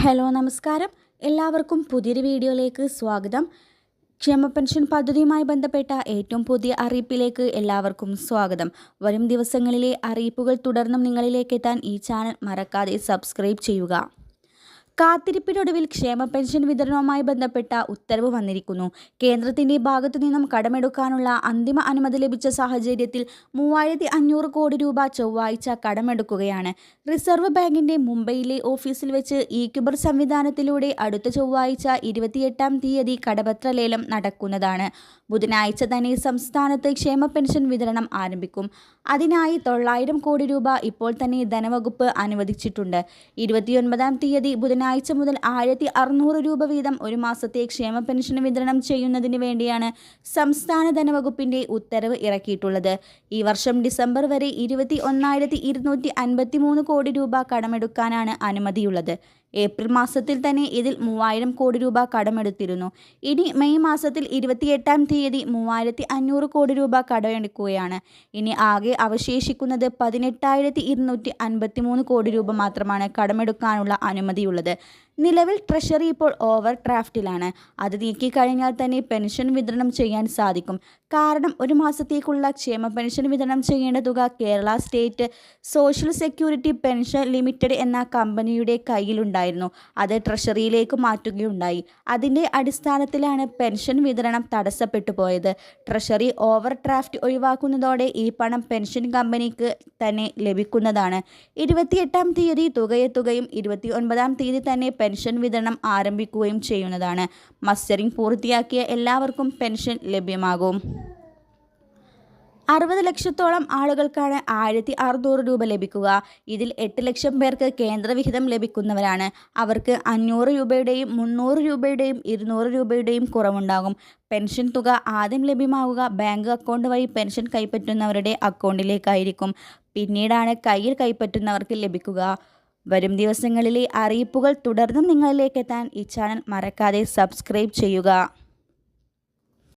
Hello നമസ്കാരം. എല്ലാവർക്കും പുതിയൊരു വീഡിയോയിലേക്ക് സ്വാഗതം. ക്ഷേമ പെൻഷൻ പദ്ധതിയുമായി ബന്ധപ്പെട്ട ഏറ്റവും പുതിയ അറിയിപ്പിലേക്ക് എല്ലാവർക്കും സ്വാഗതം. വരും ദിവസങ്ങളിലെ അറിയിപ്പുകൾ തുടർന്നും നിങ്ങളിലേക്ക് എത്താൻ ഈ ചാനൽ മറക്കാതെ സബ്സ്ക്രൈബ് ചെയ്യുക. കാത്തിരിപ്പിനൊടുവിൽ ക്ഷേമ പെൻഷൻ വിതരണവുമായി ബന്ധപ്പെട്ട ഉത്തരവ് വന്നിരിക്കുന്നു. കേന്ദ്രത്തിന്റെ ഭാഗത്തു നിന്നും കടമെടുക്കാനുള്ള അന്തിമ അനുമതി ലഭിച്ച സാഹചര്യത്തിൽ മൂവായിരത്തി അഞ്ഞൂറ് കോടി രൂപ ചൊവ്വാഴ്ച കടമെടുക്കുകയാണ്. റിസർവ് ബാങ്കിന്റെ മുംബൈയിലെ ഓഫീസിൽ വെച്ച് ഇ ക്യുബർ സംവിധാനത്തിലൂടെ അടുത്ത ചൊവ്വാഴ്ച ഇരുപത്തിയെട്ടാം തീയതി കടപത്ര ലേലം നടക്കുന്നതാണ്. ബുധനാഴ്ച തന്നെ സംസ്ഥാനത്ത് ക്ഷേമ പെൻഷൻ വിതരണം ആരംഭിക്കും. അതിനായി തൊള്ളായിരം കോടി രൂപ ഇപ്പോൾ തന്നെ ധനവകുപ്പ് അനുവദിച്ചിട്ടുണ്ട്. ഇരുപത്തിയൊൻപതാം തീയതി ബുധനാഴ്ച മുതൽ ആയിരത്തി അറുന്നൂറ് രൂപ വീതം ഒരു മാസത്തെ ക്ഷേമ പെൻഷൻ വിതരണം ചെയ്യുന്നതിന് വേണ്ടിയാണ് സംസ്ഥാന ധനവകുപ്പിന്റെ ഉത്തരവ് ഇറക്കിയിട്ടുള്ളത്. ഈ വർഷം ഡിസംബർ വരെ ഇരുപത്തി ഒന്നായിരത്തി ഇരുന്നൂറ്റി അൻപത്തി മൂന്ന് കോടി രൂപ കടമെടുക്കാനാണ് അനുമതിയുള്ളത്. ഏപ്രിൽ മാസത്തിൽ തന്നെ ഇതിൽ മൂവായിരം കോടി രൂപ കടമെടുത്തിരുന്നു. ഇനി മെയ് മാസത്തിൽ ഇരുപത്തിയെട്ടാം തീയതി മൂവായിരത്തി അഞ്ഞൂറ് കോടി രൂപ കടമെടുക്കുകയാണ്. ഇനി ആകെ അവശേഷിക്കുന്നത് പതിനെട്ടായിരത്തി ഇരുന്നൂറ്റി കോടി രൂപ മാത്രമാണ് കടമെടുക്കാനുള്ള അനുമതിയുള്ളത്. നിലവിൽ ട്രഷറി ഇപ്പോൾ ഓവർ ഡ്രാഫ്റ്റിലാണ്. അത് നീക്കിക്കഴിഞ്ഞാൽ തന്നെ പെൻഷൻ വിതരണം ചെയ്യാൻ സാധിക്കും. കാരണം ഒരു മാസത്തേക്കുള്ള ക്ഷേമ പെൻഷൻ വിതരണം ചെയ്യേണ്ട തുക Kerala state social security pension limited എന്ന കമ്പനിയുടെ കയ്യിലുണ്ടായിരുന്നു. അത് ട്രഷറിയിലേക്ക് മാറ്റുകയുണ്ടായി. അതിന്റെ അടിസ്ഥാനത്തിലാണ് പെൻഷൻ വിതരണം തടസ്സപ്പെട്ടു പോയത്. ട്രഷറി ഓവർ ഡ്രാഫ്റ്റ് ഒഴിവാക്കുന്നതോടെ ഈ പണം പെൻഷൻ കമ്പനിക്ക് തന്നെ ലഭിക്കുന്നതാണ്. ഇരുപത്തിയെട്ടാം തീയതി തുകയെത്തുകയും ഇരുപത്തി ഒൻപതാം തീയതി തന്നെ പെൻഷൻ വിതരണം ആരംഭിക്കുകയും ചെയ്യുന്നതാണ്. മസ്റ്ററിംഗ് പൂർത്തിയാക്കിയ എല്ലാവർക്കും പെൻഷൻ ലഭ്യമാകും. അറുപത് ലക്ഷത്തോളം ആളുകൾക്കാണ് ആയിരത്തി അറുന്നൂറ് രൂപ ലഭിക്കുക. ഇതിൽ എട്ട് ലക്ഷം പേർക്ക് കേന്ദ്രവിഹിതം ലഭിക്കുന്നവരാണ്. അവർക്ക് അഞ്ഞൂറ് രൂപയുടെയും മുന്നൂറ് രൂപയുടെയും ഇരുന്നൂറ് രൂപയുടെയും കുറവുണ്ടാകും. പെൻഷൻ തുക ആദ്യം ലഭ്യമാവുക ബാങ്ക് അക്കൗണ്ട് വഴി പെൻഷൻ കൈപ്പറ്റുന്നവരുടെ അക്കൗണ്ടിലേക്കായിരിക്കും. പിന്നീടാണ് കയ്യിൽ കൈപ്പറ്റുന്നവർക്ക് ലഭിക്കുക. വരും ദിവസങ്ങളിലെ അറിയിപ്പുകൾ തുടർന്നും നിങ്ങളിലേക്ക് എത്താൻ ഈ ചാനൽ മറക്കാതെ സബ്സ്ക്രൈബ് ചെയ്യുക.